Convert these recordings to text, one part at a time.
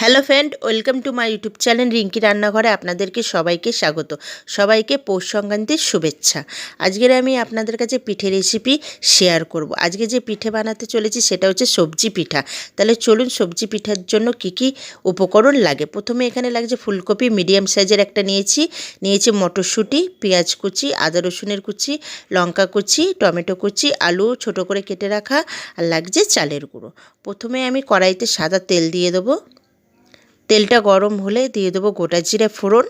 Hello friend, welcome to my YouTube channel Rinki রান্নাঘরে আপনাদেরকে সবাইকে স্বাগত। সবাইকে পৌষ সংক্রান্তির শুভেচ্ছা। আজকের আমি আপনাদের কাছে পিঠে রেসিপি শেয়ার করব। আজকে যে পিঠে বানাতে চলেছি সেটা হচ্ছে সবজি পিঠা। তাহলে চলুন সবজি পিঠার জন্য কি কি উপকরণ লাগে? প্রথমে এখানে লাগছে ফুলকপি মিডিয়াম সাইজের একটা নিয়েছি। নিয়েছি মটরশুঁটি, পেঁয়াজ কুচি, আদা রসুনের কুচি, লঙ্কা কুচি, টমেটো কুচি, আলু ছোট করে কেটে রাখা, আর লাগছে চালের গুঁড়ো। প্রথমে আমি কড়াইতে সাদা তেল দিয়ে দেবো। তেলটা গরম হলে দিয়ে দেবো গোটা জিরে ফোড়ন,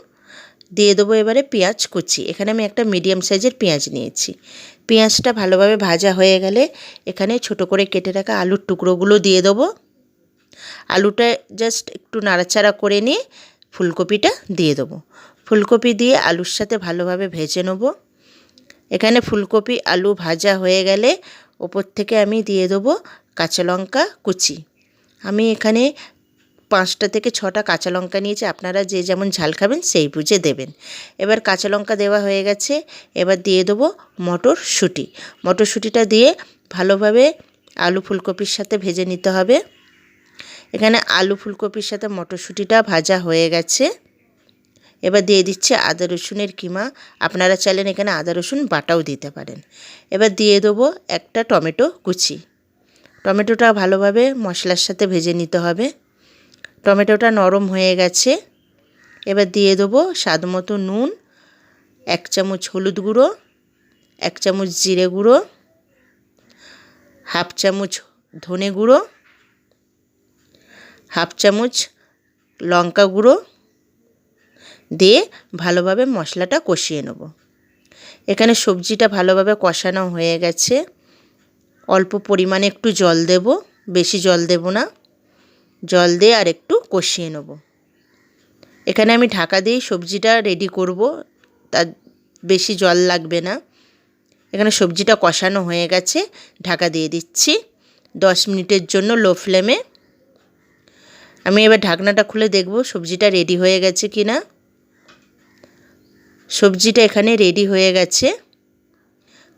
দিয়ে দেবো এবারে পেঁয়াজ কুচি। এখানে আমি একটা মিডিয়াম সাইজের পেঁয়াজ নিয়েছি। পেঁয়াজটা ভালোভাবে ভাজা হয়ে গেলে এখানে ছোট করে কেটে রাখা আলুর টুকরোগুলো দিয়ে দেবো। আলুটা জাস্ট একটু নাড়াচাড়া করে নিয়ে ফুলকপিটা দিয়ে দেবো। ফুলকপি দিয়ে আলুর সাথে ভালোভাবে ভেজে নেব। এখানে ফুলকপি আলু ভাজা হয়ে গেলে ওপর থেকে আমি দিয়ে দেবো কাঁচা লঙ্কা কুচি। আমি এখানে পাঁচটা থেকে ছটা কাঁচা লঙ্কা নিয়েছি, আপনারা যে যেমন ঝাল খাবেন সেই বুঝে দেবেন। এবার কাঁচা লঙ্কা দেওয়া হয়ে গেছে, এবার দিয়ে দেবো মটরশুঁটি। মটরশুঁটিটা দিয়ে ভালোভাবে আলু ফুলকপির সাথে ভেজে নিতে হবে। এখানে আলু ফুলকপির সাথে মটরশুঁটিটা ভাজা হয়ে গেছে। এবার দিয়ে দিচ্ছে আদা রসুনের কিমা। আপনারা চাইলেন এখানে আদা রসুন বাটাও দিতে পারেন। এবার দিয়ে দেবো একটা টমেটো কুচি। টমেটোটা ভালোভাবে মশলার সাথে ভেজে নিতে হবে। টমেটোটা নরম হয়ে গেছে। এবার দিয়ে দেবো স্বাদ মতো নুন, এক চামচ হলুদ গুঁড়ো, এক চামচ জিরে গুঁড়ো, হাফ চামচ ধনে গুঁড়ো, হাফ চামচ লঙ্কা গুঁড়ো দিয়ে ভালোভাবে মশলাটা কষিয়ে নেব। এখানে সবজিটা ভালোভাবে কষানো হয়ে গেছে। অল্প পরিমাণে একটু জল দেব, বেশি জল দেব না। জল দিয়ে আর একটু কষিয়ে নেব। এখানে আমি ঢাকা দিয়েই সবজিটা রেডি করব। তার বেশি জল লাগবে না। এখানে সবজিটা কষানো হয়ে গেছে। ঢাকা দিয়ে দিচ্ছি। দশ মিনিটের জন্য লো ফ্লেমে আমি এবার ঢাকনাটা খুলে দেখব সবজিটা রেডি হয়ে গেছে কি না সবজিটা এখানে রেডি হয়ে গেছে।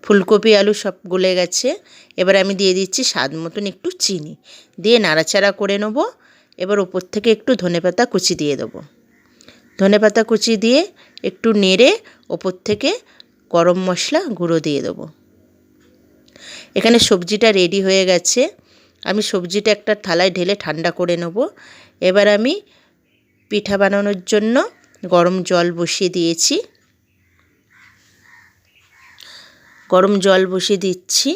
ফুলকপি, আলু সব গলে গেছে। এবার আমি দিয়ে দিচ্ছি স্বাদ মতন একটু চিনি। দিয়ে নাড়াচাড়া করে নেব। এবার ওপর থেকে একটু ধনেপাতা কুচি দিয়ে দেবো। ধনেপাতা কুচি দিয়ে একটু নেড়ে ওপর থেকে গরম মশলা গুঁড়ো দিয়ে দেবো। এখানে সবজিটা রেডি হয়ে গেছে। আমি সবজিটা একটা থালায় ঢেলে ঠান্ডা করে নেব। এবার আমি পিঠা বানানোর জন্য গরম জল বসিয়ে দিয়েছি। গরম জল বসিয়ে দিচ্ছি।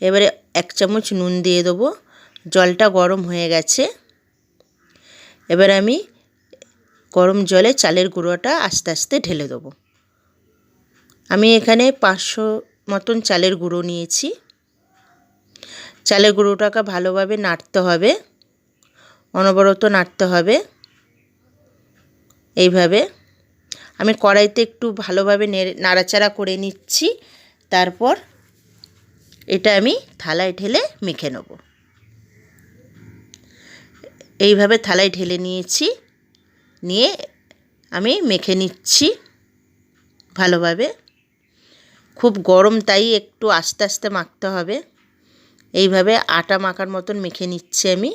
এবারে এক চামচ নুন দিয়ে দেবো। জলটা গরম হয়ে গেছে। এবার আমি গরম জলে চালের গুঁড়োটা আস্তে আস্তে ঢেলে দেবো। আমি এখানে পাঁচশো মতন চালের গুঁড়ো নিয়েছি। চালের গুঁড়োটাকে ভালোভাবে নাড়তে হবে। অনবরত নাড়তে হবে। এইভাবে। আমি কড়াইতে একটু ভালোভাবে নেড়ে, নাড়াচাড়া করে নিচ্ছি। তারপর এটা আমি থালায় ঢেলে মেখে নেব। এইভাবে থালায় ঢেলে নিয়েছি, নিয়ে আমি মেখে নিচ্ছি ভালোভাবে। খুব গরম তাই একটু আস্তে আস্তে মাখতে হবে। এইভাবে আটা মাখার মতন মেখে নিচ্ছি আমি।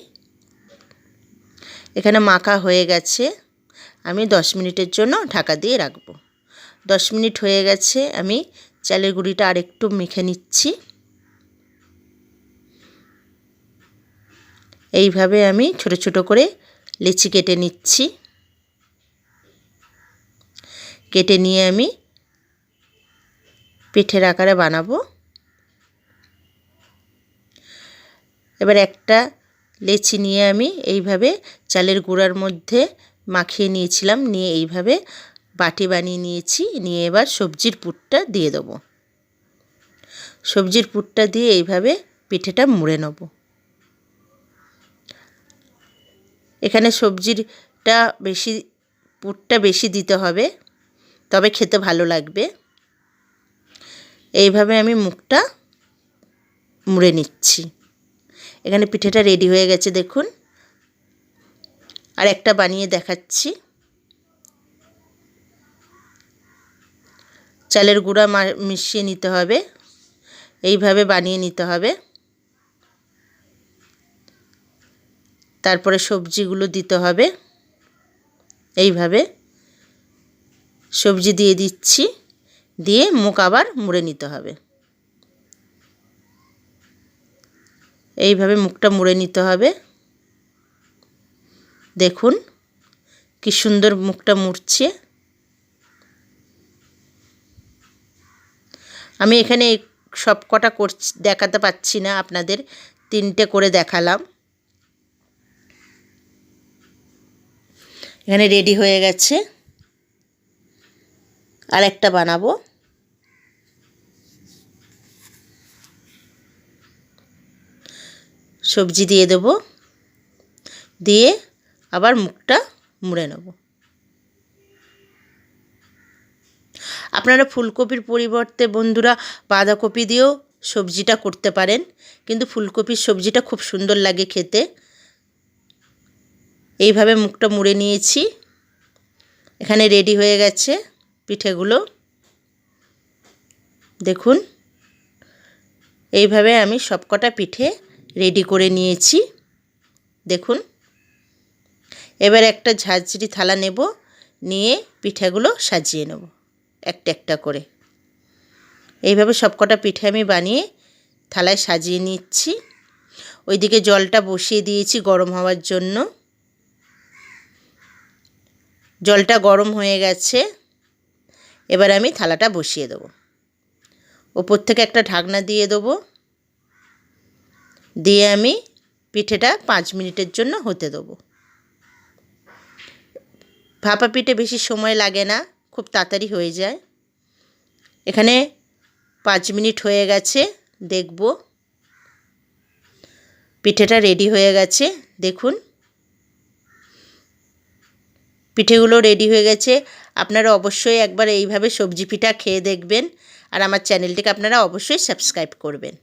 এখানে মাখা হয়ে গেছে, আমি দশ মিনিটের জন্য ঢাকা দিয়ে রাখব। দশ মিনিট হয়ে গেছে, আমি চালের গুঁড়িটা আরেকটু মেখে নিচ্ছি। এইভাবে আমি ছোট ছোট করে লেচি কেটে নিচ্ছি। কেটে নিয়ে আমি পিঠের আকারে বানাবো। এবার একটা লেচি নিয়ে আমি এইভাবে চালের গুঁড়ার মধ্যে মাখিয়ে নিয়েছিলাম। নিয়ে এইভাবে বাটি বানিয়ে নিয়েছি, নিয়ে এবার সবজির পুরটা দিয়ে দেবো। সবজির পুরটা দিয়ে এইভাবে পিঠেটা মুড়ে নেব। এখানে সবজিরটা বেশি, পুরটা বেশি দিতে হবে, তবে খেতে ভালো লাগবে। এইভাবে আমি মুখটা মুড়ে নিচ্ছি। এখানে পিঠেটা রেডি হয়ে গেছে, দেখুন। আর একটা বানিয়ে দেখাচ্ছি। চালের গুঁড়া মিশিয়ে নিতে হবে। এইভাবে বানিয়ে নিতে হবে। তারপরে সবজিগুলো দিতে হবে। এইভাবে সবজি দিয়ে দিচ্ছি। দিয়ে মুখ আবার মুড়ে নিতে হবে। এইভাবে মুখটা মুড়ে নিতে হবে। দেখুন কি সুন্দর মুখটা মুড়ছে। আমি এখানে সব কটা করছি দেখাতে পাচ্ছি না, আপনাদের তিনটে করে দেখালাম। এখানে রেডি হয়ে গেছে। আর একটা বানাবো। সবজি দিয়ে দেব। দিয়ে আবার মুখটা মুড়ে নেব। আপনারা ফুলকপির পরিবর্তে বন্ধুরা বাঁধাকপি দিয়েও সবজিটা করতে পারেন। কিন্তু ফুলকপির সবজিটা খুব সুন্দর লাগে খেতে। এইভাবে মুখটা মুড়ে নিয়েছি। এখানে রেডি হয়ে গেছে পিঠেগুলো। দেখুন, এইভাবে আমি সবকটা পিঠে রেডি করে নিয়েছি। দেখুন, এবার একটা ঝাঁঝরি থালা নেব, নিয়ে পিঠেগুলো সাজিয়ে নেব। একটা একটা করে। এইভাবে সবকটা পিঠে আমি বানিয়ে থালায় সাজিয়ে নিচ্ছি। ওইদিকে জলটা বসিয়ে দিয়েছি গরম হওয়ার জন্য। জলটা গরম হয়ে গেছে। এবার আমি থালাটা বসিয়ে দেবো। ওপর থেকে একটা ঢাকনা দিয়ে দেবো। দিয়ে আমি পিঠেটা পাঁচ মিনিটের জন্য হতে দেবো। ভাপা পিঠে বেশি সময় লাগে না। খুব তাড়াতাড়ি হয়ে যায়। এখানে পাঁচ মিনিট হয়ে গেছে, দেখব। পিঠেটা রেডি হয়ে গেছে, দেখুন। পিঠেগুলো রেডি হয়ে গেছে। আপনারা অবশ্যই একবার এইভাবে সবজি পিঠা খেয়ে দেখবেন। আর আমার চ্যানেলটিকে আপনারা অবশ্যই সাবস্ক্রাইব করবেন।